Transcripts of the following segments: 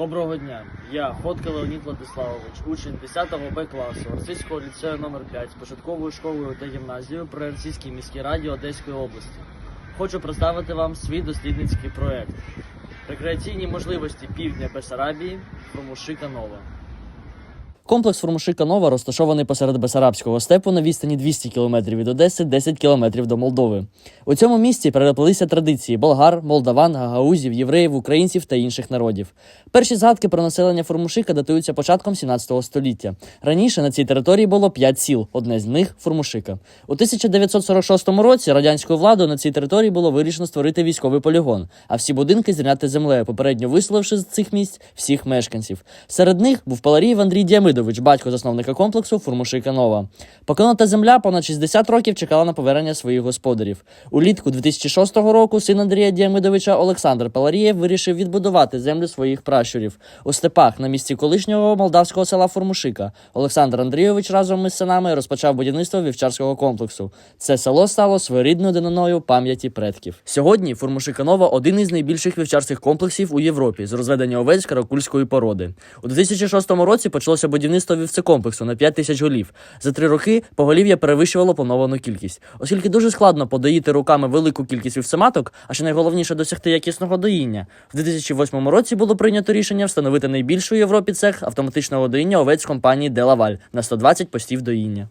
Доброго дня. Я Ходка Леонід Владиславович, учень 10 Б класу Російського ліцею номер 5 з початковою школою та гімназією при Російській міській раді Одеської області. Хочу представити вам свій дослідницький проект. Рекреаційні можливості півдня Бесарабії Фромушика Нова. Комплекс Фурмушика Нова розташований посеред Бесарабського степу на відстані 200 км від Одеси, 10 км до Молдови. У цьому місті переплелися традиції болгар, молдаван, гагаузів, євреїв, українців та інших народів. Перші згадки про населення Фурмушика датуються початком 17 століття. Раніше на цій території було 5 сіл, одне з них Фурмушика. У 1946 році радянською владою на цій території було вирішено створити військовий полігон, а всі будинки зрівняти землею, попередньо висловивши з цих місць всіх мешканців. Серед них був Паларіїв Андрій Діамидович, батько засновника комплексу Фурмушика Нова. Покинута земля понад 60 років чекала на повернення своїх господарів. Улітку 2006 року син Андрія Діамидовича Олександр Паларієв вирішив відбудувати землю своїх пращурів у степах на місці колишнього молдавського села Фурмушика. Олександр Андрійович разом із синами розпочав будівництво вівчарського комплексу. Це село стало своєрідною даниною пам'яті предків. Сьогодні Фурмушика Нова один із найбільших вівчарських комплексів у Європі з розведення овець каракульської породи. У 2006 році почалося будівництво вівцекомплексу на 5 тисяч голів. За три роки поголів'я перевищувало плановану кількість, оскільки дуже складно подоїти руками велику кількість вівцематок, а що найголовніше досягти якісного доїння. В 2008 році було прийнято рішення встановити найбільшу в Європі цех автоматичного доїння овець компанії Делаваль на 120 постів доїння.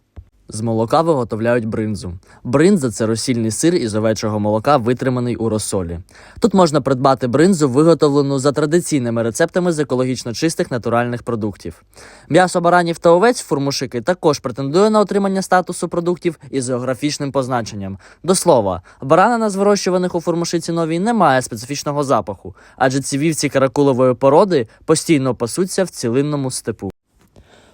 З молока виготовляють бринзу. Бринза це розсільний сир із овечого молока, витриманий у розсолі. Тут можна придбати бринзу, виготовлену за традиційними рецептами з екологічно чистих натуральних продуктів. М'ясо баранів та овець фурмушики також претендує на отримання статусу продуктів із географічним позначенням. До слова, баранина з вирощуваних у фурмушиці новій не має специфічного запаху, адже ці вівці каракулової породи постійно пасуться в цілинному степу.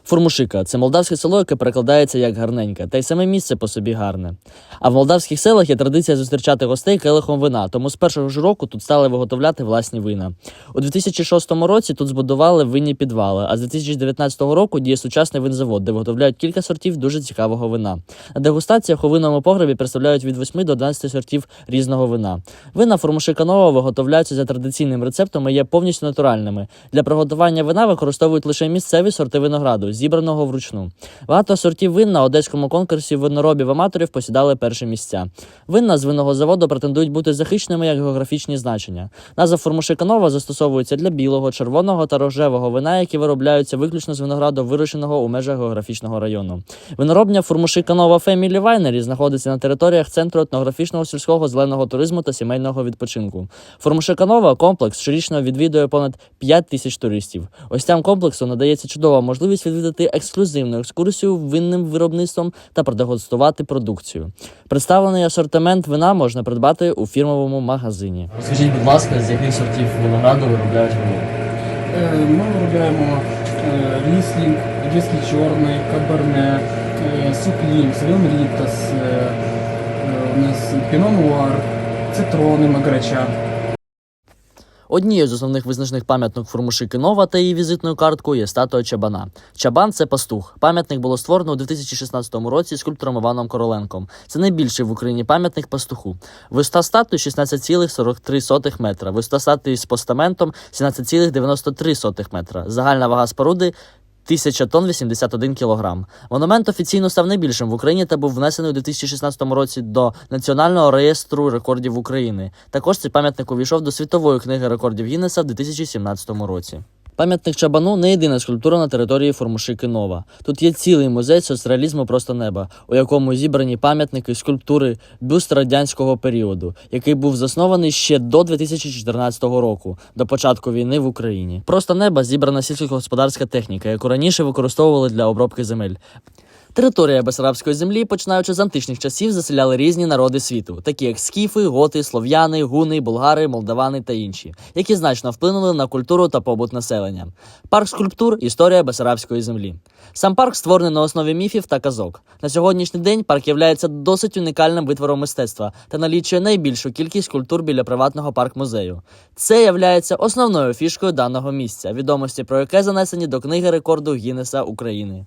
Фурмушика це молдавське село, яке перекладається як гарненьке, та й саме місце по собі гарне. А в молдавських селах є традиція зустрічати гостей келихом вина, тому з першого ж року тут стали виготовляти власні вина. У 2006 році тут збудували винні підвали, а з 2019 року діє сучасний винзавод, де виготовляють кілька сортів дуже цікавого вина. На дегустаціях у винному погребі представляють від 8 до 11 сортів різного вина. Вина Фурмушика Нова виготовляються за традиційним рецептом і є повністю натуральними. Для приготування вина використовують лише місцеві сорти винограду, зібраного вручну. Багато сортів вин на одеському конкурсі виноробів аматорів посідали перші місця. Винна з винного заводу претендують бути захищеними як географічні значення. Назва Фурмушика Нова застосовується для білого, червоного та рожевого вина, які виробляються виключно з винограду, вирощеного у межах географічного району. Виноробня Фурмушика Нова Family Winery знаходиться на територіях центру етнографічного сільського зеленого туризму та сімейного відпочинку. Фурмушика Нова комплекс щорічно відвідує понад 5 тисяч туристів. Гостям комплексу надається чудова можливість відвідати ексклюзивну екскурсію винним виробництвом та продегустувати продукцію. Представлений асортимент вина можна придбати у фірмовому магазині. Скажіть, будь ласка, з яких сортів винограду виробляють вино? Е, Ми виробляємо е, ріслінг, індійський чорний, каберне, е, ріктас, е, е, у нас піно нуар, цитрони, магарача. Однією з основних визначних пам'яток Фурмуши Кінова та її візитною карткою є статуя Чабана. Чабан це пастух. Пам'ятник було створено у 2016 році скульптором Іваном Короленком. Це найбільший в Україні пам'ятник пастуху. Висота статуї 16,43 метра. Висота статуї з постаментом 17,93 метра. Загальна вага споруди 1000 тонн 81 кілограм. Монумент офіційно став найбільшим в Україні та був внесений у 2016 році до Національного реєстру рекордів України. Також цей пам'ятник увійшов до світової книги рекордів Гіннеса в 2017 році. Пам'ятник Чабану не єдина скульптура на території Формушики Нова. Тут є цілий музей соцреалізму просто неба, у якому зібрані пам'ятники, скульптури, бюст радянського періоду, який був заснований ще до 2014 року, до початку війни в Україні. Просто неба зібрана сільськогосподарська техніка, яку раніше використовували для обробки земель. Територія Бесарабської землі, починаючи з античних часів, заселяли різні народи світу, такі як скіфи, готи, слов'яни, гуни, булгари, молдавани та інші, які значно вплинули на культуру та побут населення. Парк скульптур історія Бесарабської землі. Сам парк створений на основі міфів та казок. На сьогоднішній день парк є досить унікальним витвором мистецтва та налічує найбільшу кількість скульптур біля приватного парк-музею. Це являється основною фішкою даного місця, відомості про яке занесені до книги рекорду Гіннеса України.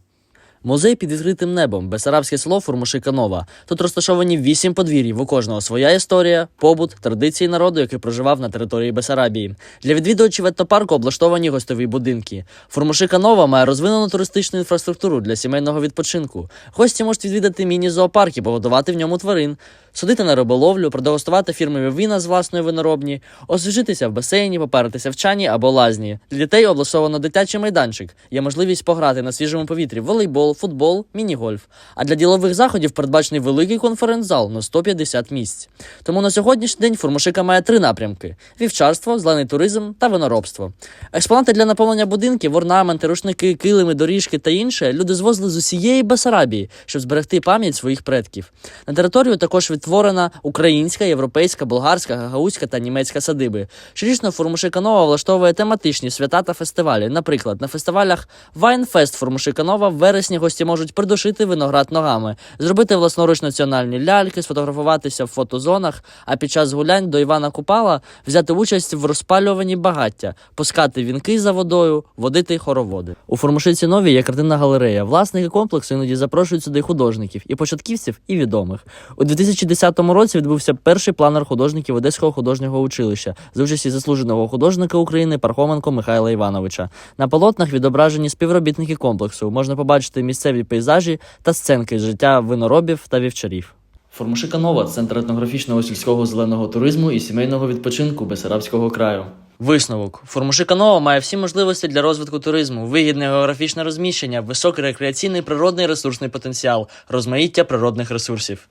Музей під відкритим небом, Бесарабське село Фурмушиканова. Тут розташовані вісім подвір'їв. У кожного своя історія, побут, традиції народу, який проживав на території Бесарабії. Для відвідувачів етнопарку облаштовані гостьові будинки. Фурмушиканова має розвинену туристичну інфраструктуру для сімейного відпочинку. Гості можуть відвідати міні-зоопарк і погодувати в ньому тварин, судити на риболовлю, продегустувати фірмові вина з власної виноробні, освіжитися в басейні, попаритися в чані або лазні. Для дітей облаштовано дитячий майданчик. Є можливість пограти на свіжому повітрі волейбол, футбол, міні-гольф. А для ділових заходів передбачений великий конференц-зал на 150 місць. Тому на сьогоднішній день Фурмушика має три напрямки: вівчарство, зелений туризм та виноробство. Експонати для наповнення будинків, орнаменти, рушники, килими, доріжки та інше люди звозили з усієї Бесарабії, щоб зберегти пам'ять своїх предків. На територію також відтворена українська, європейська, болгарська, гагаузька та німецька садиби. Щорічно Фурмушика Нова влаштовує тематичні свята та фестивалі. Наприклад, на фестивалях Вайнфест Фурмушика Нова в вересні гості можуть придушити виноград ногами, зробити власноруч національні ляльки, сфотографуватися в фотозонах, а під час гулянь до Івана Купала взяти участь в розпалюванні багаття, пускати вінки за водою, водити хороводи. У Формушиці Новій є картинна галерея. Власники комплексу іноді запрошують сюди художників і початківців, і відомих. У 2010 році відбувся перший планер художників Одеського художнього училища за участі заслуженого художника України Пархоменко Михайла Івановича. На полотнах відображені співробітники комплексу. Можна побачити місцеві пейзажі та сценки з життя виноробів та вівчарів. Формушика Нова центр етнографічного сільського зеленого туризму і сімейного відпочинку Бесарабського краю. Висновок Формушика Нова має всі можливості для розвитку туризму, вигідне географічне розміщення, високий рекреаційний природний ресурсний потенціал, розмаїття природних ресурсів.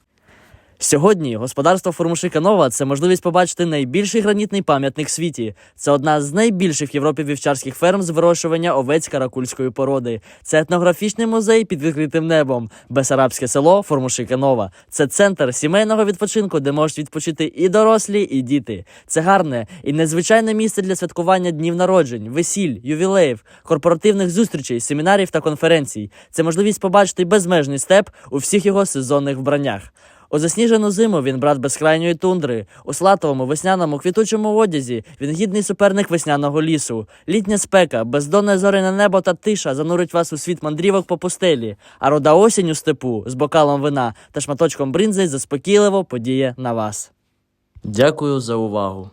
Сьогодні господарство Формушика Нова це можливість побачити найбільший гранітний пам'ятник світі. Це одна з найбільших в Європі вівчарських ферм з вирощування овець каракульської породи. Це етнографічний музей під відкритим небом. Бесарабське село Формушика Нова. Це центр сімейного відпочинку, де можуть відпочити і дорослі, і діти. Це гарне і незвичайне місце для святкування днів народжень, весіль, ювілеїв, корпоративних зустрічей, семінарів та конференцій. Це можливість побачити безмежний степ у всіх його сезонних вбраннях. У засніжену зиму він брат безкрайньої тундри. У слатовому весняному квітучому одязі він гідний суперник весняного лісу. Літня спека, бездонне зоряне небо та тиша занурить вас у світ мандрівок по пустелі. А рода осінь у степу з бокалом вина та шматочком бринзи заспокійливо подіє на вас. Дякую за увагу.